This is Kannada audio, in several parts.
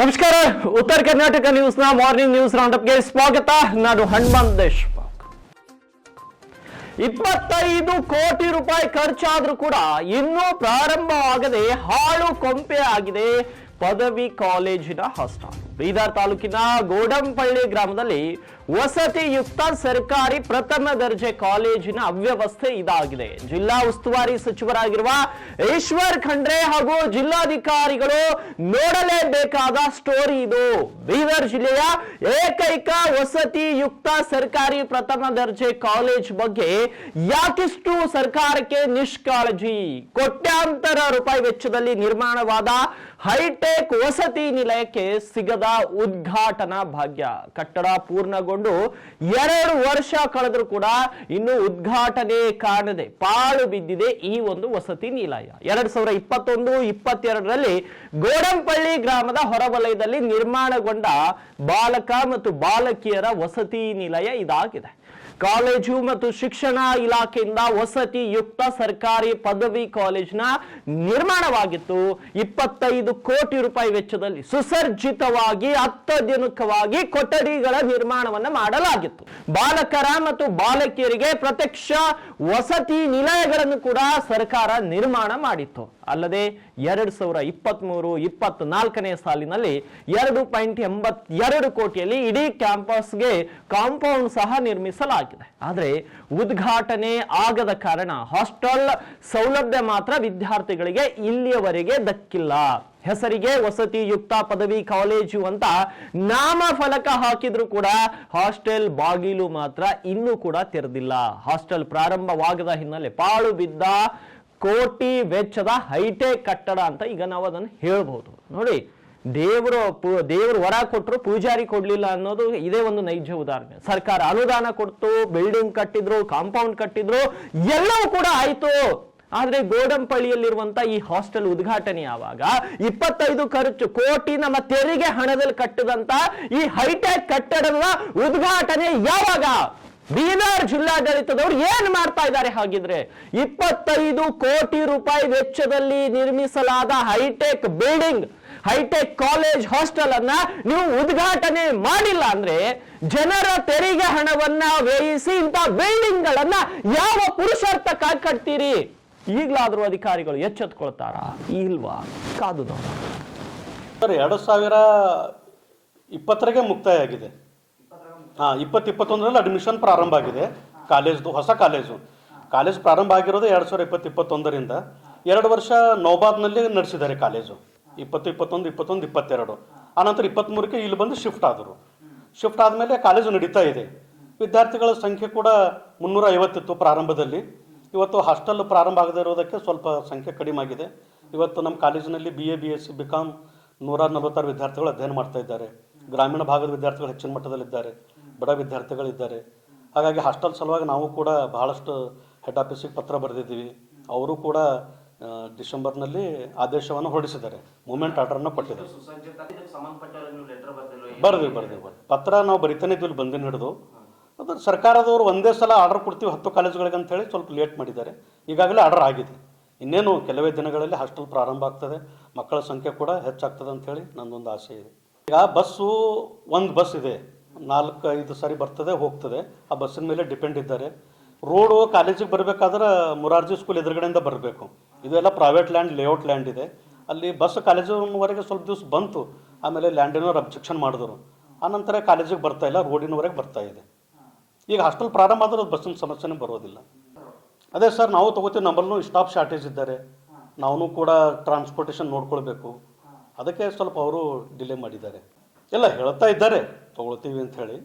ನಮಸ್ಕಾರ. ಉತ್ತರ ಕರ್ನಾಟಕ ನ್ಯೂಸ್ನ ಮಾರ್ನಿಂಗ್ ನ್ಯೂಸ್ ರೌಂಡಪ್ಗೆ ಸ್ವಾಗತ. ನಾನು ಹನುಮಂತ್ ದೇಶ್ಪಾಕ್ ಇಪ್ಪತ್ತೈದು ಕೋಟಿ ರೂಪಾಯಿ ಖರ್ಚಾದ್ರೂ ಕೂಡ ಇನ್ನೂ ಪ್ರಾರಂಭವಾಗದೆ ಹಾಳು ಕೊಂಪೆ ಆಗಿದೆ. ಪದವಿ ಕಾಲೇಜಿನ ಹಾಸ್ಟೆಲ್ ಬೀದರ್ ತಾಲೂಕಿನ ಗೋಡಂಪಳ್ಳಿ ಗ್ರಾಮದಲ್ಲಿ ವಸತಿಯುಕ್ತ ಸರ್ಕಾರಿ ಪ್ರಥಮ ದರ್ಜೆ ಕಾಲೇಜಿನ ಅವ್ಯವಸ್ಥೆ ಇದಾಗಿದೆ. ಜಿಲ್ಲಾ ಉಸ್ತುವಾರಿ ಸಚಿವರಾಗಿರುವ ಈಶ್ವರ್ ಖಂಡ್ರೆ ಹಾಗೂ ಜಿಲ್ಲಾಧಿಕಾರಿಗಳು ನೋಡಲೇಬೇಕಾದ ಸ್ಟೋರಿ ಇದು. ಬೀದರ್ ಜಿಲ್ಲೆಯ ಏಕೈಕ ವಸತಿಯುಕ್ತ ಸರ್ಕಾರಿ ಪ್ರಥಮ ದರ್ಜೆ ಕಾಲೇಜ್ ಬಗ್ಗೆ ಯಾಕಿಷ್ಟು ಸರ್ಕಾರಕ್ಕೆ ನಿಷ್ಕಾಳಜಿ? ಕೋಟ್ಯಾಂತರ ರೂಪಾಯಿ ವೆಚ್ಚದಲ್ಲಿ ನಿರ್ಮಾಣವಾದ ಹೈಟೆಕ್ ವಸತಿ ನಿಲಯಕ್ಕೆ ಸಿಗದ ಉದ್ಘಾಟನಾ ಭಾಗ್ಯ. ಕಟ್ಟಡ ಪೂರ್ಣಗೊಂಡು ಎರಡು ವರ್ಷ ಕಳೆದರೂ ಕೂಡ ಇನ್ನು ಉದ್ಘಾಟನೆ ಕಾಣದೆ ಪಾಳು ಬಿದ್ದಿದೆ ಈ ಒಂದು ವಸತಿ ನಿಲಯ. ಎರಡ್ ಸಾವಿರದ ಇಪ್ಪತ್ತೊಂದು, ಇಪ್ಪತ್ತೆರಡರಲ್ಲಿ ಗೋಡಂಪಳ್ಳಿ ಗ್ರಾಮದ ಹೊರವಲಯದಲ್ಲಿ ನಿರ್ಮಾಣಗೊಂಡ ಬಾಲಕ ಮತ್ತು ಬಾಲಕಿಯರ ವಸತಿ ನಿಲಯ ಇದಾಗಿದೆ. ಕಾಲೇಜು ಮತ್ತು ಶಿಕ್ಷಣ ಇಲಾಖೆಯಿಂದ ವಸತಿ ಯುಕ್ತ ಸರ್ಕಾರಿ ಪದವಿ ಕಾಲೇಜಿನ ನಿರ್ಮಾಣವಾಗಿತ್ತು. ಇಪ್ಪತ್ತೈದು ಕೋಟಿ ರೂಪಾಯಿ ವೆಚ್ಚದಲ್ಲಿ ಸುಸರ್ಜಿತವಾಗಿ ಅತ್ಯಾಧುನಿಕವಾಗಿ ಕೊಠಡಿಗಳ ನಿರ್ಮಾಣವನ್ನು ಮಾಡಲಾಗಿತ್ತು. ಬಾಲಕರ ಮತ್ತು ಬಾಲಕಿಯರಿಗೆ ಪ್ರತ್ಯಕ್ಷ ವಸತಿ ನಿಲಯಗಳನ್ನು ಕೂಡ ಸರ್ಕಾರ ನಿರ್ಮಾಣ ಮಾಡಿತ್ತು. ಅಲ್ಲದೆ ಎರಡ್ ಸಾವಿರ ಇಪ್ಪತ್ತ್ ಮೂರು ಇಪ್ಪತ್ನಾಲ್ಕನೇ ಸಾಲಿನಲ್ಲಿ ಎರಡು ಪಾಯಿಂಟ್ ಎಂಬತ್ತೆರಡು ಕೋಟಿಯಲ್ಲಿ ಇಡೀ ಕ್ಯಾಂಪಸ್ಗೆ ಕಾಂಪೌಂಡ್ ಸಹ ನಿರ್ಮಿಸಲಾಗಿದೆ ಆದರೆ ಉದ್ಘಾಟನೆ ಆಗದ ಕಾರಣ ಹಾಸ್ಟೆಲ್ ಸೌಲಭ್ಯ ಮಾತ್ರ ವಿದ್ಯಾರ್ಥಿಗಳಿಗೆ ಇಲ್ಲಿಯವರೆಗೆ ದಕ್ಕಿಲ್ಲ. ಹೆಸರಿಗೆ ವಸತಿ ಯುಕ್ತ ಪದವಿ ಕಾಲೇಜು ಅಂತ ನಾಮಫಲಕ ಹಾಕಿದ್ರು ಕೂಡ ಹಾಸ್ಟೆಲ್ ಬಾಗಿಲು ಮಾತ್ರ ಇನ್ನೂ ಕೂಡ ತೆರೆದಿಲ್ಲ. ಹಾಸ್ಟೆಲ್ ಪ್ರಾರಂಭವಾಗದ ಹಿನ್ನೆಲೆ ಪಾಳು ಬಿದ್ದ ಕೋಟಿ ವೆಚ್ಚದ ಹೈಟೆಕ್ ಕಟ್ಟಡ ಅಂತ ಈಗ ನಾವು ಅದನ್ನು ಹೇಳ್ಬಹುದು ನೋಡಿ ದೇವರು ದೇವರು ಹೊರ ಕೊಟ್ಟರು ಪೂಜಾರಿ ಕೊಡ್ಲಿಲ್ಲ ಅನ್ನೋದು ಇದೇ ಒಂದು ನೈಜ ಉದಾಹರಣೆ. ಸರ್ಕಾರ ಅನುದಾನ ಕೊಡ್ತು ಬಿಲ್ಡಿಂಗ್ ಕಟ್ಟಿದ್ರು ಕಾಂಪೌಂಡ್ ಕಟ್ಟಿದ್ರು, ಎಲ್ಲವೂ ಕೂಡ ಆಯ್ತು. ಆದ್ರೆ ಗೋಡಂಪಳ್ಳಿಯಲ್ಲಿರುವಂತ ಈ ಹಾಸ್ಟೆಲ್ ಉದ್ಘಾಟನೆ ಆವಾಗ ಇಪ್ಪತ್ತೈದು ಖರ್ಚು ಕೋಟಿ ನಮ್ಮ ತೆರಿಗೆ ಹಣದಲ್ಲಿ ಕಟ್ಟಿದಂತ ಈ ಹೈಟೆಕ್ ಕಟ್ಟಡದ ಉದ್ಘಾಟನೆ ಯಾವಾಗ? ಬೀದರ್ ಜಿಲ್ಲಾಡಳಿತದವರು ಏನ್ ಮಾಡ್ತಾ ಇದ್ದಾರೆ ಹಾಗಿದ್ರೆ ಇಪ್ಪತ್ತೈದು ಕೋಟಿ ರೂಪಾಯಿ ವೆಚ್ಚದಲ್ಲಿ ನಿರ್ಮಿಸಲಾದ hitech building hitech college hostel ಅನ್ನ ನೀವು ಉದ್ಘಾಟನೆ ಮಾಡಿಲ್ಲ ಅಂದ್ರೆ ಜನರ ತೆರಿಗೆ ಹಣವನ್ನ ವ್ಯಯಿಸಿ ಇಂಥ ಬಿಲ್ಡಿಂಗ್ ಗಳನ್ನ ಯಾವ ಪುರುಷಾರ್ಥಕ್ಕಾಗಿ ಕಟ್ತೀರಿ ಈಗಲಾದರೂ ಅಧಿಕಾರಿಗಳು ಎಚ್ಚೆತ್ಕೊಳ್ತಾರಾ? ಇಲ್ವಾ? ಕಾದು ಸರ್, ಎರಡು ಸಾವಿರ ಇಪ್ಪತ್ತರಗೆ ಮುಕ್ತಾಯ ಆಗಿದೆ ಹಾಂ ಇಪ್ಪತ್ತು ಇಪ್ಪತ್ತೊಂದರಲ್ಲಿ ಅಡ್ಮಿಷನ್ ಪ್ರಾರಂಭ ಆಗಿದೆ. ಕಾಲೇಜ್ದು, ಹೊಸ ಕಾಲೇಜು. ಕಾಲೇಜ್ ಪ್ರಾರಂಭ ಆಗಿರೋದು ಎರಡು ಸಾವಿರ ಇಪ್ಪತ್ತು ಇಪ್ಪತ್ತೊಂದರಿಂದ ಎರಡು ವರ್ಷ ನೌಬಾದ್ನಲ್ಲಿ ನಡೆಸಿದ್ದಾರೆ ಕಾಲೇಜು. ಇಪ್ಪತ್ತು, ಇಪ್ಪತ್ತೊಂದು ಇಪ್ಪತ್ತೊಂದು, ಇಪ್ಪತ್ತೆರಡು. ಆನಂತರ ಇಪ್ಪತ್ತ್ಮೂರಕ್ಕೆ ಇಲ್ಲಿ ಬಂದು ಶಿಫ್ಟ್ ಆದರು. ಶಿಫ್ಟ್ ಆದಮೇಲೆ ಕಾಲೇಜು ನಡೀತಾ ಇದೆ. ವಿದ್ಯಾರ್ಥಿಗಳ ಸಂಖ್ಯೆ ಕೂಡ ಮುನ್ನೂರ ಐವತ್ತಿತ್ತು ಪ್ರಾರಂಭದಲ್ಲಿ. ಇವತ್ತು ಹಾಸ್ಟೆಲ್ ಪ್ರಾರಂಭ ಆಗದೇ ಇರೋದಕ್ಕೆ ಸ್ವಲ್ಪ ಸಂಖ್ಯೆ ಕಡಿಮೆ ಆಗಿದೆ. ಇವತ್ತು ನಮ್ಮ ಕಾಲೇಜಿನಲ್ಲಿ B A B S C B com ನೂರ ನಲವತ್ತಾರು ವಿದ್ಯಾರ್ಥಿಗಳು ಅಧ್ಯಯನ ಮಾಡ್ತಾ ಇದ್ದಾರೆ. ಗ್ರಾಮೀಣ ಭಾಗದ ವಿದ್ಯಾರ್ಥಿಗಳು ಹೆಚ್ಚಿನ ಮಟ್ಟದಲ್ಲಿದ್ದಾರೆ. ಬಡ ವಿದ್ಯಾರ್ಥಿಗಳಿದ್ದಾರೆ. ಹಾಗಾಗಿ ಹಾಸ್ಟೆಲ್ ಸಲುವಾಗಿ ನಾವು ಕೂಡ ಬಹಳಷ್ಟು ಹೆಡ್ ಆಫೀಸಿಗೆ ಪತ್ರ ಬರೆದಿದ್ದೀವಿ. ಅವರು ಕೂಡ ಡಿಸೆಂಬರ್ನಲ್ಲಿ ಆದೇಶವನ್ನು ಹೊರಡಿಸಿದ್ದಾರೆ. ಮೂಮೆಂಟ್ ಆರ್ಡರ್ನ ಕೊಟ್ಟಿದ್ದಾರೆ. ಬರ್ದಿವಿ ಬರ್ದಿವಿ ಬರ್ದು ಪತ್ರ ನಾವು ಬರಿತಾನೆ ಇದ್ವಿ ಬಂದಿನ ಹಿಡಿದು. ಅದು ಸರ್ಕಾರದವರು ಒಂದೇ ಸಲ ಆರ್ಡರ್ ಕೊಡ್ತೀವಿ ಹತ್ತು ಕಾಲೇಜುಗಳಿಗೆ ಅಂತ ಹೇಳಿ ಸ್ವಲ್ಪ ಲೇಟ್ ಮಾಡಿದ್ದಾರೆ. ಈಗಾಗಲೇ ಆರ್ಡರ್ ಆಗಿದೆ. ಇನ್ನೇನು ಕೆಲವೇ ದಿನಗಳಲ್ಲಿ ಹಾಸ್ಟೆಲ್ ಪ್ರಾರಂಭ ಆಗ್ತದೆ. ಮಕ್ಕಳ ಸಂಖ್ಯೆ ಕೂಡ ಹೆಚ್ಚಾಗ್ತದೆ ಅಂತ ಹೇಳಿ ನನ್ನೊಂದು ಆಸೆ ಇದೆ. ಈಗ ಬಸ್ಸು ಒಂದು ಬಸ್ ಇದೆ. ನಾಲ್ಕು, ಐದು ಸಾರಿ ಬರ್ತದೆ, ಹೋಗ್ತದೆ. ಆ ಬಸ್ಸಿನ ಮೇಲೆ ಡಿಪೆಂಡ್ ಇದ್ದಾರೆ. ರೋಡು ಕಾಲೇಜಿಗೆ ಬರಬೇಕಾದ್ರೆ ಮುರಾರ್ಜಿ ಸ್ಕೂಲ್ ಎದುರುಗಡೆಯಿಂದ ಬರಬೇಕು. ಇದೆಲ್ಲ ಪ್ರೈವೇಟ್ ಲ್ಯಾಂಡ್ ಲೇಔಟ್ ಲ್ಯಾಂಡ್ ಇದೆ. ಅಲ್ಲಿ ಬಸ್ ಕಾಲೇಜಿನವರೆಗೆ ಸ್ವಲ್ಪ ದಿವಸ ಬಂತು. ಆಮೇಲೆ ಲ್ಯಾಂಡಿನವ್ರು ಅಬ್ಜೆಕ್ಷನ್ ಮಾಡಿದ್ರು. ಆನಂತರ ಕಾಲೇಜಿಗೆ ಬರ್ತಾ ಇಲ್ಲ ರೋಡಿನವರೆಗೆ ಬರ್ತಾ ಇದೆ. ಈಗ ಹಾಸ್ಟೆಲ್ ಪ್ರಾರಂಭ ಆದ್ರೆ ಅದು ಬಸ್ಸಿನ ಸಮಸ್ಯೆನೇ ಬರೋದಿಲ್ಲ. ಅದೇ ಸರ್ ನಾವು ತಗೋತೀವಿ, ನಮ್ಮಲ್ಲೂ ಸ್ಟಾಪ್ ಶಾರ್ಟೇಜ್ ಇದ್ದಾರೆ. ನಾವು ಕೂಡ ಟ್ರಾನ್ಸ್ಪೋರ್ಟೇಷನ್ ನೋಡ್ಕೊಳ್ಬೇಕು. ಅದಕ್ಕೆ ಸ್ವಲ್ಪ ಅವರು ಡಿಲೇ ಮಾಡಿದ್ದಾರೆ. ಎಲ್ಲ ಹೇಳ್ತಾ ಇದ್ದಾರೆ, ತೊಗೊಳ್ತೀವಿ ಅಂತ ಹೇಳಿ.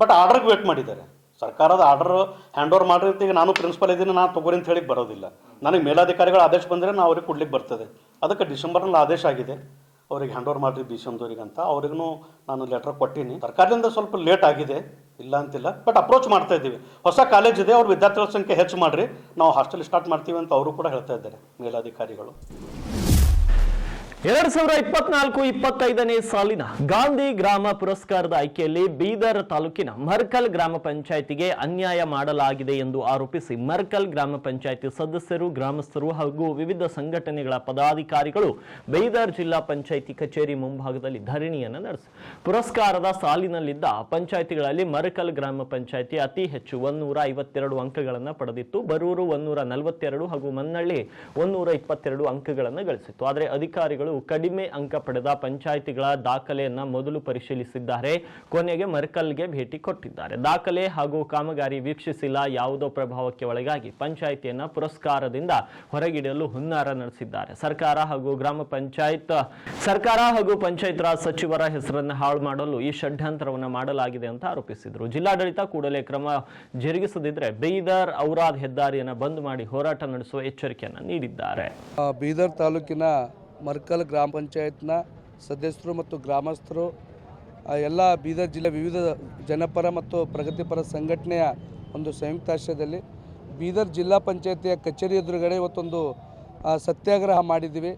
ಬಟ್ ಆರ್ಡರ್ಗೆ ವೇಟ್ ಮಾಡಿದ್ದಾರೆ. ಸರ್ಕಾರದ ಆರ್ಡರ್ ಹ್ಯಾಂಡ್ ಓವರ್ ಮಾಡ್ರಿ ನಾನು ಪ್ರಿನ್ಸಿಪಲ್ ಇದ್ದೀನಿ, ನಾನು ತಗೋರಿ ಅಂತ ಹೇಳಿ ಬರೋದಿಲ್ಲ. ನನಗೆ ಮೇಲಾಧಿಕಾರಿಗಳ ಆದೇಶ ಬಂದರೆ ನಾನು ಅವ್ರಿಗೆ ಕೊಡ್ಲಿಕ್ಕೆ ಬರ್ತದೆ. ಅದಕ್ಕೆ ಡಿಸೆಂಬರ್ನಲ್ಲಿ ಆದೇಶ ಆಗಿದೆ. ಅವ್ರಿಗೆ ಹ್ಯಾಂಡ್ ಓವರ್ ಮಾಡಿರಿ ಬಿ ಅಂತ. ಅವ್ರಿಗೂ ನಾನು ಲೆಟರ್ ಕೊಟ್ಟೀನಿ. ಸರ್ಕಾರದಿಂದ ಸ್ವಲ್ಪ ಲೇಟ್ ಆಗಿದೆ. ಇಲ್ಲ ಅಂತಿಲ್ಲ. ಬಟ್ ಅಪ್ರೋಚ್ ಮಾಡ್ತಾ ಇದ್ದೀವಿ. ಹೊಸ ಕಾಲೇಜ್ ಇದೆ. ಅವ್ರ ವಿದ್ಯಾರ್ಥಿಗಳ ಸಂಖ್ಯೆ ಹೆಚ್ಚು ಮಾಡಿರಿ. ನಾವು ಹಾಸ್ಟೆಲ್ ಸ್ಟಾರ್ಟ್ ಮಾಡ್ತೀವಿ ಅಂತ ಅವರು ಕೂಡ ಹೇಳ್ತಾ ಇದ್ದಾರೆ ಮೇಲಾಧಿಕಾರಿಗಳು. ಎರಡ್ ಸಾವಿರ ಇಪ್ಪತ್ನಾಲ್ಕು ಇಪ್ಪತ್ತೈದನೇ ಸಾಲಿನ ಗಾಂಧಿ ಗ್ರಾಮ ಪುರಸ್ಕಾರದ ಆಯ್ಕೆಯಲ್ಲಿ ಬೀದರ್ ತಾಲೂಕಿನ ಮರ್ಕಲ್ ಗ್ರಾಮ ಪಂಚಾಯಿತಿಗೆ ಅನ್ಯಾಯ ಮಾಡಲಾಗಿದೆ ಎಂದು ಆರೋಪಿಸಿ ಮರ್ಕಲ್ ಗ್ರಾಮ ಪಂಚಾಯಿತಿ ಸದಸ್ಯರು, ಗ್ರಾಮಸ್ಥರು ಹಾಗೂ ವಿವಿಧ ಸಂಘಟನೆಗಳ ಪದಾಧಿಕಾರಿಗಳು ಬೀದರ್ ಜಿಲ್ಲಾ ಪಂಚಾಯಿತಿ ಕಚೇರಿ ಮುಂಭಾಗದಲ್ಲಿ ಧರಣಿಯನ್ನು ನಡೆಸಿ ಪುರಸ್ಕಾರದ ಸಾಲಿನಲ್ಲಿದ್ದ ಪಂಚಾಯಿತಿಗಳಲ್ಲಿ ಮರ್ಕಲ್ ಗ್ರಾಮ ಪಂಚಾಯಿತಿ ಅತಿ ಹೆಚ್ಚು ಒಂದೂರ ಐವತ್ತೆರಡು ಅಂಕಗಳನ್ನು ಪಡೆದಿತ್ತು. ಬರೂರು ಒಂದೂರ ನಲವತ್ತೆರಡು ಹಾಗೂ ಮನ್ನಳ್ಳಿ ಒಂದೂರ ಇಪ್ಪತ್ತೆರಡು ಅಂಕಗಳನ್ನು ಗಳಿಸಿತ್ತು. ಆದರೆ ಅಧಿಕಾರಿಗಳು ಕಡಿಮೆ ಅಂಕ ಪಡೆದ ಪಂಚಾಯಿತಿಗಳ ದಾಖಲೆಯನ್ನ ಮೊದಲು ಪರಿಶೀಲಿಸಿದ್ದಾರೆ. ಕೊನೆಗೆ ಮರ್ಕಲ್ಗೆ ಭೇಟಿ ಕೊಟ್ಟಿದ್ದಾರೆ. ದಾಖಲೆ ಹಾಗೂ ಕಾಮಗಾರಿ ವೀಕ್ಷಿಸಿಲ್ಲ, ಯಾವುದೋ ಪ್ರಭಾವಕ್ಕೆ ಒಳಗಾಗಿ ಪಂಚಾಯಿತಿಯನ್ನ ಪುರಸ್ಕಾರದಿಂದ ಹೊರಗಿಡಲು ಹುನ್ನಾರ ನಡೆಸಿದ್ದಾರೆ. ಸರ್ಕಾರ ಹಾಗೂ ಗ್ರಾಮ ಪಂಚಾಯತ್, ಸರ್ಕಾರ ಹಾಗೂ ಪಂಚಾಯತ್ ರಾಜ್ ಸಚಿವರ ಹೆಸರನ್ನು ಹಾಳು ಮಾಡಲು ಈ ಷಡ್ಯಂತರವನ್ನು ಮಾಡಲಾಗಿದೆ ಅಂತ ಆರೋಪಿಸಿದರು. ಜಿಲ್ಲಾಡಳಿತ ಕೂಡಲೇ ಕ್ರಮ ಜರುಗಿಸದಿದ್ರೆ ಬೀದರ್ ಔರಾದ್ ಹೆದ್ದಾರಿಯನ್ನು ಬಂದ್ ಮಾಡಿ ಹೋರಾಟ ನಡೆಸುವ ಎಚ್ಚರಿಕೆಯನ್ನು ನೀಡಿದ್ದಾರೆ. ಬೀದರ್ ತಾಲೂಕಿನ ಮರ್ಕಲ್ ಗ್ರಾಮ ಪಂಚಾಯತ್ನ ಸದಸ್ಯರು ಮತ್ತು ಗ್ರಾಮಸ್ಥರು ಎಲ್ಲ ಬೀದರ್ ಜಿಲ್ಲೆ ವಿವಿಧ ಜನಪರ ಮತ್ತು ಪ್ರಗತಿಪರ ಸಂಘಟನೆಯ ಒಂದು ಸಂಯುಕ್ತಾಶ್ರಯದಲ್ಲಿ ಬೀದರ್ ಜಿಲ್ಲಾ ಪಂಚಾಯತಿಯ ಕಚೇರಿ ಎದುರುಗಡೆ ಇವತ್ತೊಂದು ಸತ್ಯಾಗ್ರಹ ಮಾಡಿದ್ದೀವಿ.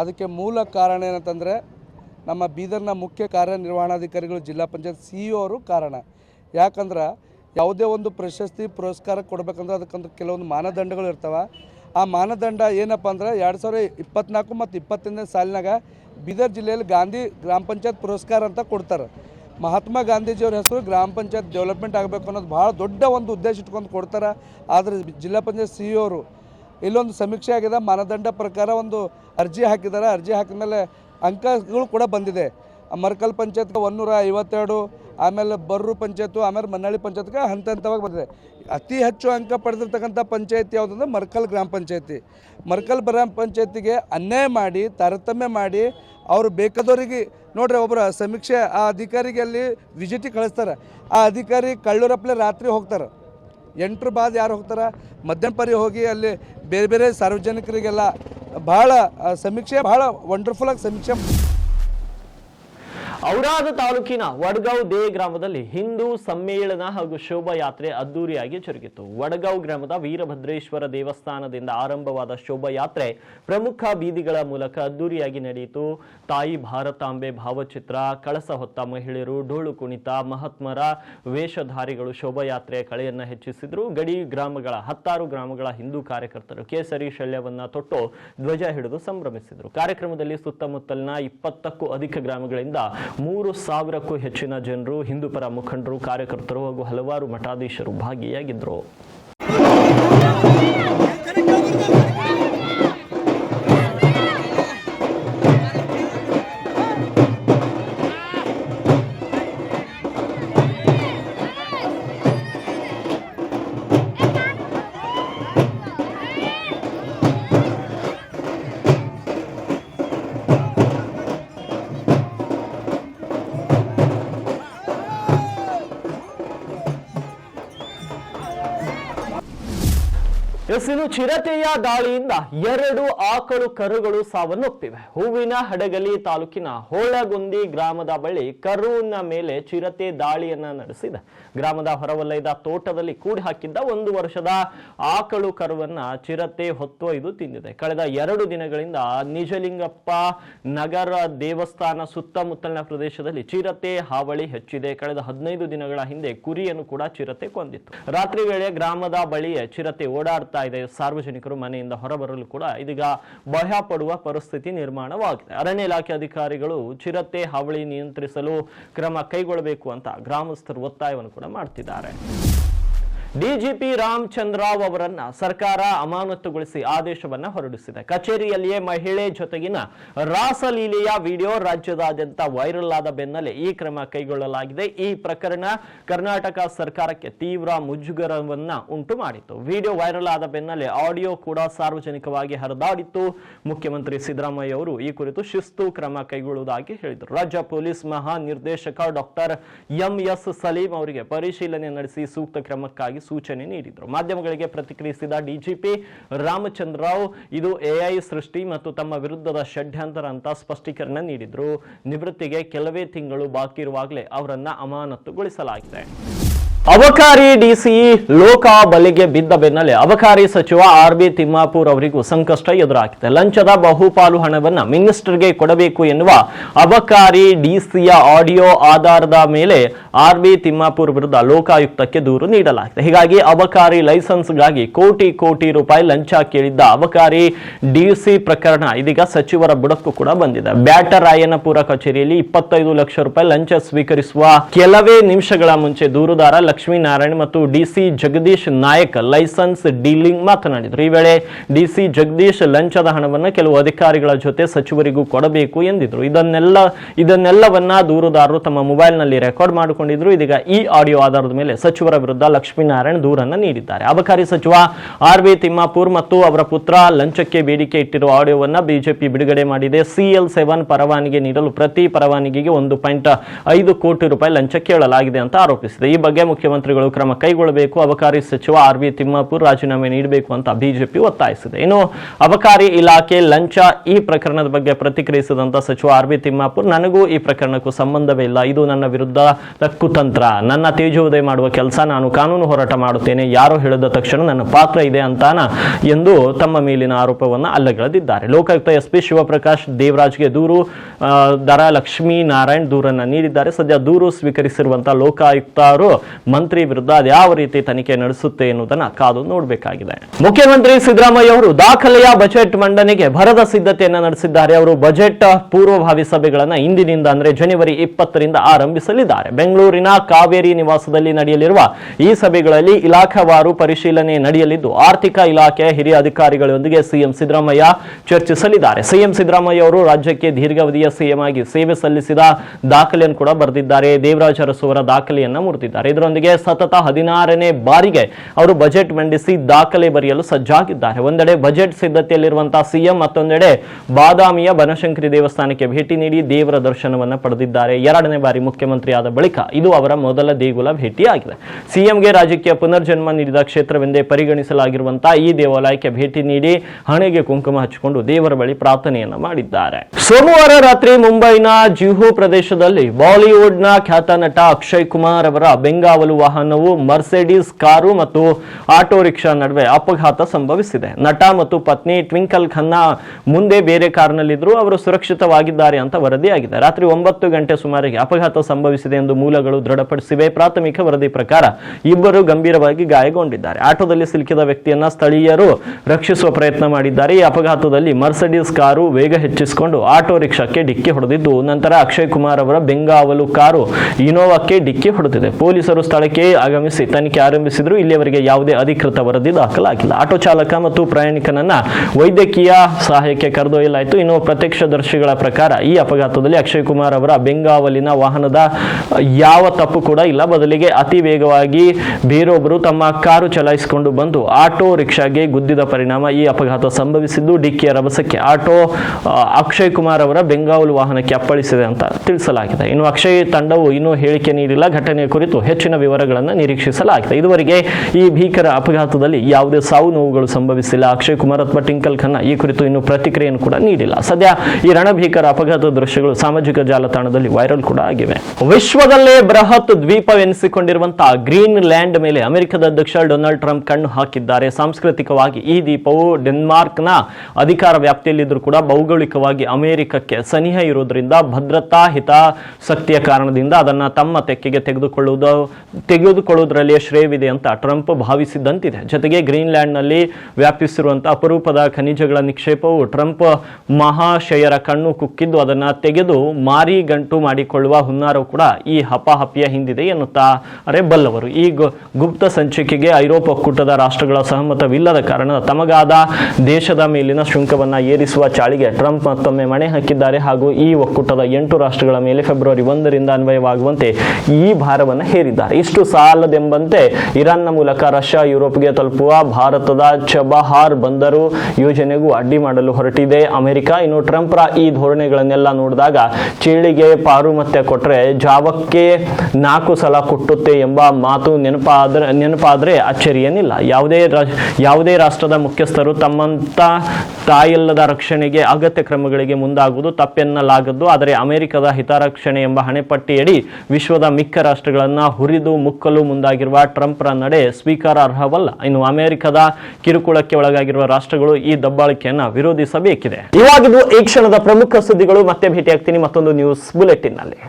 ಅದಕ್ಕೆ ಮೂಲ ಕಾರಣ ಏನಂತಂದರೆ, ನಮ್ಮ ಬೀದರ್ನ ಮುಖ್ಯ ಕಾರ್ಯನಿರ್ವಹಣಾಧಿಕಾರಿಗಳು ಜಿಲ್ಲಾ ಪಂಚಾಯತ್ ಸಿ ಅವರು ಕಾರಣ. ಯಾಕಂದ್ರೆ ಯಾವುದೇ ಒಂದು ಪ್ರಶಸ್ತಿ, ಪುರಸ್ಕಾರ ಕೊಡಬೇಕಂದ್ರೆ ಅದಕ್ಕಂತ ಕೆಲವೊಂದು ಮಾನದಂಡಗಳು ಇರ್ತವೆ. ಆ ಮಾನದಂಡ ಏನಪ್ಪ ಅಂದ್ರೆ ಎರಡು ಸಾವಿರ ಇಪ್ಪತ್ನಾಲ್ಕು ಮತ್ತು ಇಪ್ಪತ್ತೊಂದನೇ ಸಾಲಿನಾಗ ಬೀದರ್ ಜಿಲ್ಲೆಯಲ್ಲಿ ಗಾಂಧಿ ಗ್ರಾಮ ಪಂಚಾಯತ್ ಪುರಸ್ಕಾರ ಅಂತ ಕೊಡ್ತಾರೆ. ಮಹಾತ್ಮ ಗಾಂಧೀಜಿಯವ್ರ ಹೆಸರು ಗ್ರಾಮ ಪಂಚಾಯತ್ ಡೆವಲಪ್ಮೆಂಟ್ ಆಗಬೇಕು ಅನ್ನೋದು ಭಾಳ ದೊಡ್ಡ ಒಂದು ಉದ್ದೇಶ ಇಟ್ಕೊಂಡು ಕೊಡ್ತಾರೆ. ಆದರೆ ಜಿಲ್ಲಾ ಪಂಚಾಯತ್ ಸಿ ಇವರು ಇಲ್ಲೊಂದು ಸಮೀಕ್ಷೆ ಆಗಿದೆ, ಮಾನದಂಡ ಪ್ರಕಾರ ಒಂದು ಅರ್ಜಿ ಹಾಕಿದ್ದಾರೆ. ಅರ್ಜಿ ಹಾಕಿದ ಮೇಲೆ ಅಂಕಗಳು ಕೂಡ ಬಂದಿದೆ. ಮರಕಲ್ ಪಂಚಾಯತ್ಗೆ ನೂರ ಐವತ್ತೆರಡು ಆಮೇಲೆ ಬರ್ರು ಪಂಚಾಯತು ಆಮೇಲೆ ಮನ್ನಳ್ಳಿ ಪಂಚಾಯತ್ಗೆ ಹಂತ ಹಂತವಾಗಿ ಬರ್ತದೆ ಅತಿ ಹೆಚ್ಚು ಅಂಕ ಪಡೆದಿರ್ತಕ್ಕಂಥ ಪಂಚಾಯತಿ ಯಾವುದಂದ್ರೆ ಮರ್ಕಲ್ ಗ್ರಾಮ ಪಂಚಾಯತಿ. ಮರ್ಕಲ್ ಗ್ರಾಮ ಪಂಚಾಯತಿಗೆ ಅನ್ಯಾಯ ಮಾಡಿ, ತಾರತಮ್ಯ ಮಾಡಿ ಅವರು ಬೇಕಾದವರಿಗೆ, ನೋಡ್ರಿ ಒಬ್ಬರು ಸಮೀಕ್ಷೆ, ಆ ಅಧಿಕಾರಿಗೆ ಅಲ್ಲಿ ವಿಸಿಟಿಗೆ ಕಳಿಸ್ತಾರೆ. ಆ ಅಧಿಕಾರಿ ಕಳ್ಳೂರಪ್ಲೆ ರಾತ್ರಿ ಹೋಗ್ತಾರೆ. ಎಂಟ್ರ ಬಾದ್ ಯಾರು ಹೋಗ್ತಾರೆ? ಮಧ್ಯಮಪರಿ ಪರಿ ಹೋಗಿ ಅಲ್ಲಿ ಬೇರೆ ಬೇರೆ ಸಾರ್ವಜನಿಕರಿಗೆಲ್ಲ ಭಾಳ ಸಮೀಕ್ಷೆ ಭಾಳ ವಂಡರ್ಫುಲ್ಲಾಗಿ ಸಮೀಕ್ಷೆ ಔರಾದ ತಾಲೂಕಿನ ವಡಗಾಂವ್ ದೇ ಗ್ರಾಮದಲ್ಲಿ ಹಿಂದೂ ಸಮ್ಮೇಳನ ಹಾಗೂ ಶೋಭಾಯಾತ್ರೆ ಅದ್ದೂರಿಯಾಗಿ ಜರುಗಿತು. ವಡಗಾವ್ ಗ್ರಾಮದ ವೀರಭದ್ರೇಶ್ವರ ದೇವಸ್ಥಾನದಿಂದ ಆರಂಭವಾದ ಶೋಭಾಯಾತ್ರೆ ಪ್ರಮುಖ ಬೀದಿಗಳ ಮೂಲಕ ಅದ್ದೂರಿಯಾಗಿ ನಡೆಯಿತು. ತಾಯಿ ಭಾರತಾಂಬೆ ಭಾವಚಿತ್ರ, ಕಳಸ ಹೊತ್ತ ಮಹಿಳೆಯರು, ಡೋಳು ಕುಣಿತ, ಮಹಾತ್ಮರ ವೇಷಧಾರಿಗಳು ಶೋಭಾಯಾತ್ರೆಯ ಕಳೆಯನ್ನು ಹೆಚ್ಚಿಸಿದ್ರು. ಗಡಿ ಗ್ರಾಮಗಳ, ಹತ್ತಾರು ಗ್ರಾಮಗಳ ಹಿಂದೂ ಕಾರ್ಯಕರ್ತರು ಕೇಸರಿ ಶಲ್ಯವನ್ನ ತೊಟ್ಟು ಧ್ವಜ ಹಿಡಿದು ಸಂಭ್ರಮಿಸಿದರು. ಕಾರ್ಯಕ್ರಮದಲ್ಲಿ ಸುತ್ತಮುತ್ತಲಿನ ಇಪ್ಪತ್ತಕ್ಕೂ ಅಧಿಕ ಗ್ರಾಮಗಳಿಂದ ಮೂರು ಸಾವಿರಕ್ಕೂ ಹೆಚ್ಚಿನ ಜನರು ಹಿಂದೂ ಪರ ಮುಖಂಡರು ಕಾರ್ಯಕರ್ತರು ಹಾಗೂ ಹಲವಾರು ಮಠಾಧೀಶರು ಭಾಗಿಯಾಗಿದ್ದರು ಎಸ್ ಚಿರತೆಯ ದಾಳಿಯಿಂದ ಎರಡು ಆಕಳು ಕರುಗಳು ಸಾವನ್ನಪ್ಪಿವೆ. ಹೂವಿನ ಹಡಗಲಿ ತಾಲೂಕಿನ ಹೋಳಗುಂದಿ ಗ್ರಾಮದ ಬಳಿ ಕರುವಿನ ಮೇಲೆ ಚಿರತೆ ದಾಳಿಯನ್ನ ನಡೆಸಿದೆ. ಗ್ರಾಮದ ಹೊರವಲಯದ ತೋಟದಲ್ಲಿ ಕೂಡಿ ಹಾಕಿದ್ದ ಒಂದು ವರ್ಷದ ಆಕಳು ಕರುವನ್ನ ಚಿರತೆ ಹೊತ್ತೊಯ್ದು ತಿಂದಿದೆ. ಕಳೆದ ಎರಡು ದಿನಗಳಿಂದ ನಿಜಲಿಂಗಪ್ಪ ನಗರ ದೇವಸ್ಥಾನ ಸುತ್ತಮುತ್ತಲಿನ ಪ್ರದೇಶದಲ್ಲಿ ಚಿರತೆ ಹಾವಳಿ ಹೆಚ್ಚಿದೆ. ಕಳೆದ ಹದಿನೈದು ದಿನಗಳ ಹಿಂದೆ ಕುರಿಯನ್ನು ಕೂಡ ಚಿರತೆ ಕೊಂದಿತ್ತು. ರಾತ್ರಿ ವೇಳೆ ಗ್ರಾಮದ ಬಳಿಯೇ ಚಿರತೆ ಓಡಾಡ್ತಾ ಇದೆ. ಸಾರ್ವಜನಿಕರು ಮನೆಯಿಂದ ಹೊರಬರಲು ಕೂಡ ಇದೀಗ ಭಯ ಪಡುವ ಪರಿಸ್ಥಿತಿ ನಿರ್ಮಾಣವಾಗಿದೆ. ಅರಣ್ಯ ಇಲಾಖೆ ಅಧಿಕಾರಿಗಳು ಚಿರತೆ, ಹಾವಳಿ ನಿಯಂತ್ರಿಸಲು ಕ್ರಮ ಕೈಗೊಳ್ಳಬೇಕು ಅಂತ ಗ್ರಾಮಸ್ಥರು ಒತ್ತಾಯವನ್ನು ಕೂಡ ಮಾಡ್ತಿದ್ದಾರೆ. ಡಿಜಿಪಿ ರಾಮಚಂದ್ರಾವ್ ಅವರನ್ನ ಸರ್ಕಾರ ಅಮಾನತುಗೊಳಿಸಿ ಆದೇಶವನ್ನ ಹೊರಡಿಸಿದೆ. ಕಚೇರಿಯಲ್ಲಿಯೇ ಮಹಿಳೆ ಜೊತೆಗಿನ ರಾಸಲೀಲೆಯ ವಿಡಿಯೋ ರಾಜ್ಯದಾದ್ಯಂತ ವೈರಲ್ ಆದ ಬೆನ್ನಲ್ಲೇ ಈ ಕ್ರಮ ಕೈಗೊಳ್ಳಲಾಗಿದೆ. ಈ ಪ್ರಕರಣ ಕರ್ನಾಟಕ ಸರ್ಕಾರಕ್ಕೆ ತೀವ್ರ ಮುಜುಗರವನ್ನ ಉಂಟು ಮಾಡಿತು ವಿಡಿಯೋ ವೈರಲ್ ಆದ ಬೆನ್ನಲ್ಲೇ ಆಡಿಯೋ ಕೂಡ ಸಾರ್ವಜನಿಕವಾಗಿ ಹರಿದಾಡಿತ್ತು. ಮುಖ್ಯಮಂತ್ರಿ ಸಿದ್ದರಾಮಯ್ಯ ಅವರು ಈ ಕುರಿತು ಶಿಸ್ತು ಕ್ರಮ ಕೈಗೊಳ್ಳುವುದಾಗಿ ಹೇಳಿದರು. ರಾಜ್ಯ ಪೊಲೀಸ್ ಮಹಾನಿರ್ದೇಶಕ ಡಾಕ್ಟರ್ ಎಂ ಎಸ್ ಸಲೀಂ ಅವರಿಗೆ ಪರಿಶೀಲನೆ ನಡೆಸಿ ಸೂಕ್ತ ಕ್ರಮಕ್ಕಾಗಿ ಸೂಚನೆ ನೀಡಿದರು. ಮಾಧ್ಯಮಗಳಿಗೆ ಪ್ರತಿಕ್ರಿಯಿಸಿದ ಡಿಜಿಪಿ ರಾಮಚಂದ್ರ ರಾವ್ ಇದು ಎಐ ಸೃಷ್ಟಿ ಮತ್ತು ತಮ್ಮ ವಿರುದ್ಧದ ಷಡ್ಯಂತರ ಅಂತ ಸ್ಪಷ್ಟೀಕರಣ ನೀಡಿದ್ರು. ನಿವೃತ್ತಿಗೆ ಕೆಲವೇ ತಿಂಗಳು ಬಾಕಿ ಇರುವಾಗಲೇ ಅವರನ್ನ ಅಮಾನತುಗೊಳಿಸಲಾಗಿದೆ. ಅಬಕಾರಿ ಡಿಸಿ ಲೋಕ ಬಲಿಗೆ ಬಿದ್ದ ಬೆನ್ನಲ್ಲೇ ಅಬಕಾರಿ ಸಚಿವ ಆರ್ ಬಿ ತಿಮ್ಮಾಪುರ್ ಅವರಿಗೂ ಸಂಕಷ್ಟ ಎದುರಾಗಿದೆ. ಲಂಚದ ಬಹುಪಾಲು ಹಣವನ್ನ ಮಿನಿಸ್ಟರ್ಗೆ ಕೊಡಬೇಕು ಎನ್ನುವ ಅಬಕಾರಿ ಡಿಸಿಯ ಆಡಿಯೋ ಆಧಾರದ ಮೇಲೆ ಆರ್ ಬಿ ತಿಮ್ಮಾಪುರ್ ವಿರುದ್ಧ ಲೋಕಾಯುಕ್ತಕ್ಕೆ ದೂರು ನೀಡಲಾಗಿದೆ. ಹೀಗಾಗಿ ಅಬಕಾರಿ ಲೈಸೆನ್ಸ್ಗಾಗಿ ಕೋಟಿ ಕೋಟಿ ರೂಪಾಯಿ ಲಂಚ ಕೇಳಿದ್ದ ಅಬಕಾರಿ ಡಿಸಿ ಪ್ರಕರಣ ಇದೀಗ ಸಚಿವರ ಬುಡಕ್ಕೂ ಕೂಡ ಬಂದಿದೆ. ಬ್ಯಾಟರಾಯನಪುರ ಕಚೇರಿಯಲ್ಲಿ ಇಪ್ಪತ್ತೈದು ಲಕ್ಷ ರೂಪಾಯಿ ಲಂಚ ಸ್ವೀಕರಿಸುವ ಕೆಲವೇ ನಿಮಿಷಗಳ ಮುಂಚೆ ದೂರುದಾರ ಲಕ್ಷ್ಮೀನಾರಾಯಣ್ ಮತ್ತು DC Jagadish Nayak license dealing ಮಾತನಾಡಿದರು. ಈ ವೇಳೆ ಡಿಸಿ ಜಗದೀಶ್ ಲಂಚದ ಹಣವನ್ನು ಕೆಲವು ಅಧಿಕಾರಿಗಳ ಜೊತೆ ಸಚಿವರಿಗೂ ಕೊಡಬೇಕು ಎಂದಿದ್ರು ಇದನ್ನೆಲ್ಲ, ಇದನ್ನೆಲ್ಲವನ್ನ ದೂರುದಾರರು ತಮ್ಮ ಮೊಬೈಲ್ನಲ್ಲಿ ರೆಕಾರ್ಡ್ ಮಾಡಿಕೊಂಡಿದ್ರು ಇದೀಗ ಈ ಆಡಿಯೋ ಆಧಾರದ ಮೇಲೆ ಸಚಿವರ ವಿರುದ್ಧ ಲಕ್ಷ್ಮೀನಾರಾಯಣ್ ದೂರನ್ನ ನೀಡಿದ್ದಾರೆ. ಅಬಕಾರಿ ಸಚಿವ ಆರ್ ವಿ ತಿಮ್ಮಾಪುರ್ ಮತ್ತು ಅವರ ಪುತ್ರ ಲಂಚಕ್ಕೆ ಬೇಡಿಕೆ ಇಟ್ಟಿರುವ ಆಡಿಯೋವನ್ನು ಬಿಜೆಪಿ ಬಿಡುಗಡೆ ಮಾಡಿದೆ. ಸಿಎಲ್ ಸೆವೆನ್ ಪರವಾನಿಗೆ ನೀಡಲು ಪ್ರತಿ ಪರವಾನಿಗೆಗೆ ಒಂದು ಪಾಯಿಂಟ್ ಐದು ಕೋಟಿ ರೂಪಾಯಿ ಲಂಚ ಕೇಳಲಾಗಿದೆ ಅಂತ ಆರೋಪಿಸಿದೆ. ಈ ಬಗ್ಗೆ ಮುಖ್ಯಮಂತ್ರಿಗಳು ಕ್ರಮ ಕೈಗೊಳ್ಳಬೇಕು, ಅಬಕಾರಿ ಸಚಿವ ಆರ್ ವಿ ತಿಮ್ಮಾಪುರ್ ರಾಜೀನಾಮೆ ನೀಡಬೇಕು ಅಂತ ಬಿಜೆಪಿ ಒತ್ತಾಯಿಸಿದೆ. ಇನ್ನು ಅಬಕಾರಿ ಇಲಾಖೆ ಲಂಚ ಈ ಪ್ರಕರಣದ ಬಗ್ಗೆ ಪ್ರತಿಕ್ರಿಯಿಸಿದಂತ ಸಚಿವ ಆರ್ ವಿ ತಿಮ್ಮಾಪುರ್, ನನಗೂ ಈ ಪ್ರಕರಣಕ್ಕೂ ಸಂಬಂಧವೇ ಇಲ್ಲ. ಇದು ನನ್ನ ವಿರುದ್ಧ ಕುತಂತ್ರ ನನ್ನ ತೇಜೋದಯ ಮಾಡುವ ಕೆಲಸ ನಾನು ಕಾನೂನು ಹೋರಾಟ ಮಾಡುತ್ತೇನೆ. ಯಾರೋ ಹೇಳಿದ ತಕ್ಷಣ ನನ್ನ ಪಾತ್ರ ಇದೆ ಅಂತಾನ ಎಂದು ತಮ್ಮ ಮೇಲಿನ ಆರೋಪವನ್ನು ಅಲ್ಲಗಳೆದಿದ್ದಾರೆ. ಲೋಕಾಯುಕ್ತ ಎಸ್ ಪಿ ಶಿವಪ್ರಕಾಶ್, ದೇವರಾಜ್ಗೆ ದೂರು ದರ ಲಕ್ಷ್ಮೀ ನಾರಾಯಣ್ ದೂರನ್ನ ನೀಡಿದ್ದಾರೆ. ಸದ್ಯ ದೂರು ಸ್ವೀಕರಿಸಿರುವಂತಹ ಲೋಕಾಯುಕ್ತರು ಮಂತ್ರಿ ವಿರುದ್ಧ ಅದ್ಯಾವ ರೀತಿ ತನಿಖೆ ನಡೆಸುತ್ತೆ ಎನ್ನುವುದನ್ನು ಕಾದು ನೋಡಬೇಕಾಗಿದೆ. ಮುಖ್ಯಮಂತ್ರಿ ಸಿದ್ದರಾಮಯ್ಯ ಅವರು ದಾಖಲೆಯ ಬಜೆಟ್ ಮಂಡನೆಗೆ ಭರದ ಸಿದ್ಧತೆಯನ್ನು ನಡೆಸಿದ್ದಾರೆ. ಅವರು ಬಜೆಟ್ ಪೂರ್ವಭಾವಿ ಸಭೆಗಳನ್ನು ಇಂದಿನಿಂದ ಅಂದ್ರೆ ಜನವರಿ ಇಪ್ಪತ್ತರಿಂದ ಆರಂಭಿಸಲಿದ್ದಾರೆ. ಬೆಂಗಳೂರಿನ ಕಾವೇರಿ ನಿವಾಸದಲ್ಲಿ ನಡೆಯಲಿರುವ ಈ ಸಭೆಗಳಲ್ಲಿ ಇಲಾಖಾವಾರು ಪರಿಶೀಲನೆ ನಡೆಯಲಿದ್ದು, ಆರ್ಥಿಕ ಇಲಾಖೆಯ ಹಿರಿಯ ಅಧಿಕಾರಿಗಳೊಂದಿಗೆ ಸಿಎಂ ಸಿದ್ದರಾಮಯ್ಯ ಚರ್ಚಿಸಲಿದ್ದಾರೆ. ಸಿಎಂ ಸಿದ್ದರಾಮಯ್ಯ ಅವರು ರಾಜ್ಯಕ್ಕೆ ದೀರ್ಘಾವಧಿಯ ಸಿಎಂ ಆಗಿ ಸೇವೆ ಸಲ್ಲಿಸಿದ ದಾಖಲೆಯನ್ನು ಕೂಡ ಬರೆದಿದ್ದಾರೆ. ದೇವರಾಜ ಅರಸು ಅವರ ದಾಖಲೆಯನ್ನು ಮುರಿದಿದ್ದಾರೆ. ಇದರೊಂದಿಗೆ ಸತತ ಹದಿನಾರನೇ ಬಾರಿಗೆ ಅವರು ಬಜೆಟ್ ಮಂಡಿಸಿ ದಾಖಲೆ ಬರೆಯಲು ಸಜ್ಜಾಗಿದ್ದಾರೆ. ಒಂದೆಡೆ ಬಜೆಟ್ ಸಿದ್ಧತೆಯಲ್ಲಿರುವಂತಹ ಸಿಎಂ, ಮತ್ತೊಂದೆಡೆ ಬಾದಾಮಿಯ ಬನಶಂಕರಿ ದೇವಸ್ಥಾನಕ್ಕೆ ಭೇಟಿ ನೀಡಿ ದೇವರ ದರ್ಶನವನ್ನು ಪಡೆದಿದ್ದಾರೆ. ಎರಡನೇ ಬಾರಿ ಮುಖ್ಯಮಂತ್ರಿಯಾದ ಬಳಿಕ ಇದು ಅವರ ಮೊದಲ ದೇಗುಲ ಭೇಟಿಯಾಗಿದೆ. ಸಿಎಂಗೆ ರಾಜಕೀಯ ಪುನರ್ಜನ್ಮ ನೀಡಿದ ಕ್ಷೇತ್ರವೆಂದೇ ಪರಿಗಣಿಸಲಾಗಿರುವಂತಹ ಈ ದೇವಾಲಯಕ್ಕೆ ಭೇಟಿ ನೀಡಿ ಹಣೆಗೆ ಕುಂಕುಮ ಹಚ್ಚಿಕೊಂಡು ದೇವರ ಬಳಿ ಪ್ರಾರ್ಥನೆಯನ್ನ ಮಾಡಿದ್ದಾರೆ. ಸೋಮವಾರ ರಾತ್ರಿ ಮುಂಬೈನ ಜಿಹು ಪ್ರದೇಶದಲ್ಲಿ ಬಾಲಿವುಡ್ನ ಖ್ಯಾತ ನಟ ಅಕ್ಷಯ್ ಕುಮಾರ್ ಅವರ ಬೆಂಗಾವಲು ವಾಹನವು ಮರ್ಸೆಡೀಸ್ ಕಾರು ಮತ್ತು ಆಟೋ ರಿಕ್ಷಾ ನಡುವೆ ಅಪಘಾತ ಸಂಭವಿಸಿದೆ. ನಟ ಮತ್ತು ಪತ್ನಿ ಟ್ವಿಂಕಲ್ ಖನ್ನಾ ಮುಂದೆ ಬೇರೆ ಕಾರ್ನಲ್ಲಿದ್ದರೂ ಅವರು ಸುರಕ್ಷಿತವಾಗಿದ್ದಾರೆ ಅಂತ ವರದಿಯಾಗಿದೆ. ರಾತ್ರಿ ಒಂಬತ್ತು ಗಂಟೆ ಸುಮಾರಿಗೆ ಅಪಘಾತ ಸಂಭವಿಸಿದೆ ಎಂದು ಮೂಲಗಳು ದೃಢಪಡಿಸಿವೆ. ಪ್ರಾಥಮಿಕ ವರದಿ ಪ್ರಕಾರ ಇಬ್ಬರು ಗಂಭೀರವಾಗಿ ಗಾಯಗೊಂಡಿದ್ದಾರೆ. ಆಟೋದಲ್ಲಿ ಸಿಲುಕಿದ ವ್ಯಕ್ತಿಯನ್ನ ಸ್ಥಳೀಯರು ರಕ್ಷಿಸುವ ಪ್ರಯತ್ನ ಮಾಡಿದ್ದಾರೆ. ಈ ಅಪಘಾತದಲ್ಲಿ ಮರ್ಸಿಡಿಸ್ ಕಾರು ವೇಗ ಹೆಚ್ಚಿಸಿಕೊಂಡು ಆಟೋ ರಿಕ್ಷಾಕ್ಕೆ ಡಿಕ್ಕಿ ಹೊಡೆದಿದ್ದು, ನಂತರ ಅಕ್ಷಯ್ ಕುಮಾರ್ ಅವರ ಬೆಂಗಾವಲು ಕಾರು ಇನೋವಾಕ್ಕೆ ಡಿಕ್ಕಿ ಹೊಡೆದಿದೆ. ಪೊಲೀಸರು ಸ್ಥಳಕ್ಕೆ ಆಗಮಿಸಿ ತನಿಖೆ ಆರಂಭಿಸಿದ್ರು ಇಲ್ಲಿಯವರೆಗೆ ಯಾವುದೇ ಅಧಿಕೃತ ವರದಿ ದಾಖಲಾಗಿಲ್ಲ. ಆಟೋ ಚಾಲಕ ಮತ್ತು ಪ್ರಯಾಣಿಕನನ್ನ ವೈದ್ಯಕೀಯ ಸಹಾಯಕ್ಕೆ ಕರೆದೊಯ್ಯಲಾಯಿತು. ಇನ್ನು ಪ್ರತ್ಯಕ್ಷದರ್ಶಿಗಳ ಪ್ರಕಾರ ಈ ಅಪಘಾತದಲ್ಲಿ ಅಕ್ಷಯ್ ಕುಮಾರ್ ಅವರ ಬೆಂಗಾವಲಿನ ವಾಹನದ ಯಾವ ತಪ್ಪು ಕೂಡ ಇಲ್ಲ. ಬದಲಿಗೆ ಅತಿ ವೇಗವಾಗಿ ಬೇರೊಬ್ಬರು ತಮ್ಮ ಕಾರು ಚಲಾಯಿಸಿಕೊಂಡು ಬಂದು ಆಟೋ ರಿಕ್ಷಾಗೆ ಗುದ್ದಿದ ಪರಿಣಾಮ ಈ ಅಪಘಾತ ಸಂಭವಿಸಿದ್ದು ಡಿಕ್ಕಿಯ ರಭಸಕ್ಕೆ. ಆಟೋ ಅಕ್ಷಯ್ ಕುಮಾರ್ ಅವರ ಬೆಂಗಾವಲು ವಾಹನಕ್ಕೆ ಅಪ್ಪಳಿಸಿದೆ ಅಂತ ತಿಳಿಸಲಾಗಿದೆ. ಇನ್ನು ಅಕ್ಷಯ್ ತಂಡವು ಇನ್ನೂ ಹೇಳಿಕೆ ನೀಡಿಲ್ಲ. ಘಟನೆಯ ಕುರಿತು ಹೆಚ್ಚಿನ ವಿವರಗಳನ್ನು ನಿರೀಕ್ಷಿಸಲಾಗಿದೆ. ಇದುವರೆಗೆ ಈ ಭೀಕರ ಅಪಘಾತದಲ್ಲಿ ಯಾವುದೇ ಸಾವು ನೋವುಗಳು ಸಂಭವಿಸಿಲ್ಲ. ಅಕ್ಷಯ್ ಕುಮಾರ್ ಅಥವಾ ಟಿಂಕಲ್ ಖನ್ನಾ ಈ ಕುರಿತು ಇನ್ನೂ ಪ್ರತಿಕ್ರಿಯೆಯನ್ನು ಕೂಡ ನೀಡಿಲ್ಲ. ಸದ್ಯ ಈ ರಣಭೀಕರ ಅಪಘಾತ ದೃಶ್ಯಗಳು ಸಾಮಾಜಿಕ ಜಾಲತಾಣದಲ್ಲಿ ವೈರಲ್ ಕೂಡ ಆಗಿವೆ. ವಿಶ್ವದಲ್ಲೇ ಬೃಹತ್ ದ್ವೀಪವೆನಿಸಿಕೊಂಡಿರುವಂತಹ ಗ್ರೀನ್ ಲ್ಯಾಂಡ್ ಮೇಲೆ ಅಮೆರಿಕದ ಅಧ್ಯಕ್ಷ ಡೊನಾಲ್ಡ್ ಟ್ರಂಪ್ ಕಣ್ಣು ಹಾಕಿದ್ದಾರೆ. ಸಾಂಸ್ಕೃತಿಕವಾಗಿ ಈ ದ್ವೀಪವು ಡೆನ್ಮಾರ್ಕ್ನ ಅಧಿಕಾರ ವ್ಯಾಪ್ತಿಯಲ್ಲಿದ್ದರೂ ಕೂಡ ಭೌಗೋಳಿಕವಾಗಿ ಅಮೆರಿಕಕ್ಕೆ ಸನಿಹ ಇರುವುದರಿಂದ ಭದ್ರತಾ ಹಿತಾಸಕ್ತಿಯ ಕಾರಣದಿಂದ ಅದನ್ನು ತಮ್ಮ ತೆಕ್ಕೆಗೆ ತೆಗೆದುಕೊಳ್ಳುವುದು ತೆಗೆದುಕೊಳ್ಳುವುದರಲ್ಲಿಯೇ ಶ್ರೇಯವಿದೆ ಅಂತ ಟ್ರಂಪ್ ಭಾವಿಸಿದ್ದಂತಿದೆ. ಜೊತೆಗೆ ಗ್ರೀನ್ಲ್ಯಾಂಡ್ನಲ್ಲಿ ವ್ಯಾಪಿಸಿರುವಂಥ ಅಪರೂಪದ ಖನಿಜಗಳ ನಿಕ್ಷೇಪವು ಟ್ರಂಪ್ ಮಹಾಶಯರ ಕಣ್ಣು ಕುಕ್ಕಿದ್ದು, ಅದನ್ನು ತೆಗೆದು ಮಾರಿ ಗಂಟು ಮಾಡಿಕೊಳ್ಳುವ ಹುನ್ನಾರವು ಕೂಡ ಈ ಹಪಾಹಪಿಯ ಹಿಂದಿದೆ ಎನ್ನುತ್ತಾರೆ ಬಲ್ಲವರು. ಈ ಗುಪ್ತ ಸಂಚಿಕೆಗೆ ಐರೋಪ ಒಕ್ಕೂಟದ ರಾಷ್ಟ್ರಗಳ ಸಹಮತವಿಲ್ಲದ ಕಾರಣ ತಮಗಾದ ದೇಶದ ಮೇಲಿನ ಶುಂಕವನ್ನು ಏರಿಸುವ ಚಾಳಿಗೆ ಟ್ರಂಪ್ ಮತ್ತೊಮ್ಮೆ ಮಣೆ ಹಾಕಿದ್ದಾರೆ. ಹಾಗೂ ಈ ಒಕ್ಕೂಟದ ಎಂಟು ರಾಷ್ಟ್ರಗಳ ಮೇಲೆ ಫೆಬ್ರವರಿ ಒಂದರಿಂದ ಅನ್ವಯವಾಗುವಂತೆ ಈ ಭಾರವನ್ನು ಹೇರಿದ್ದಾರೆ. ಇಷ್ಟು ಸಾಲದೆಂಬಂತೆ ಇರಾನ್ನ ಮೂಲಕ ರಷ್ಯಾ, ಯುರೋಪ್ಗೆ ತಲುಪುವ ಭಾರತದ ಚಬಹಾರ್ ಬಂದರು. ಯೋಜನೆಗೂ ಅಡ್ಡಿ ಮಾಡಲು ಹೊರಟಿದೆ. ಅಮೆರಿಕ ಇನ್ನು ಟ್ರಂಪ್ರ ಈ ಧೋರಣೆಗಳನ್ನೆಲ್ಲ ನೋಡಿದಾಗ ಚೀಳಿಗೆ ಪಾರು ಮತ್ತೆ ಕೊಟ್ರೆ ಜಾವಕ್ಕೆ ನಾಲ್ಕು ಸಲ ಕೊಟ್ಟುತ್ತೆ ಎಂಬ ಮಾತು ನೆನಪಾದ್ರೆ ನೆನಪಾದ್ರೆ ಅಚ್ಚರಿಯೇನಿಲ್ಲ. ಯಾವುದೇ ಯಾವುದೇ ರಾಷ್ಟ್ರದ ಮುಖ್ಯಸ್ಥರು ತಮ್ಮಂತ ತಾಯಿಲ್ಲದ ರಕ್ಷಣೆಗೆ ಅಗತ್ಯ ಕ್ರಮಗಳಿಗೆ ಮುಂದಾಗುವುದು ತಪ್ಪೆನ್ನಲಾಗದ್ದು. ಆದರೆ ಅಮೆರಿಕದ ಹಿತರಕ್ಷಣೆ ಎಂಬ ಹಣೆಪಟ್ಟಿಯಡಿ ವಿಶ್ವದ ಮಿಕ್ಕ ರಾಷ್ಟ್ರಗಳನ್ನ ಹುರಿದು ಮುಕ್ಕಲು ಮುಂದಾಗಿರುವ ಟ್ರಂಪ್ರ ನಡೆ ಸ್ವೀಕಾರಾರ್ಹವಲ್ಲ. ಇನ್ನು ಅಮೆರಿಕದ ಕಿರುಕುಳಕ್ಕೆ ಒಳಗಾಗಿರುವ ರಾಷ್ಟ್ರಗಳು ಈ ದಬ್ಬಾಳಿಕೆಯನ್ನ ವಿರೋಧಿಸಬೇಕಿದೆ. ಇವಾಗಿದ್ದು ಈ ಕ್ಷಣದ ಪ್ರಮುಖ ಸುದ್ದಿಗಳು ಮತ್ತೆ ಭೇಟಿಯಾಗ್ತೀನಿ ಮತ್ತೊಂದು ನ್ಯೂಸ್ ಬುಲೆಟಿನ್ನಲ್ಲಿ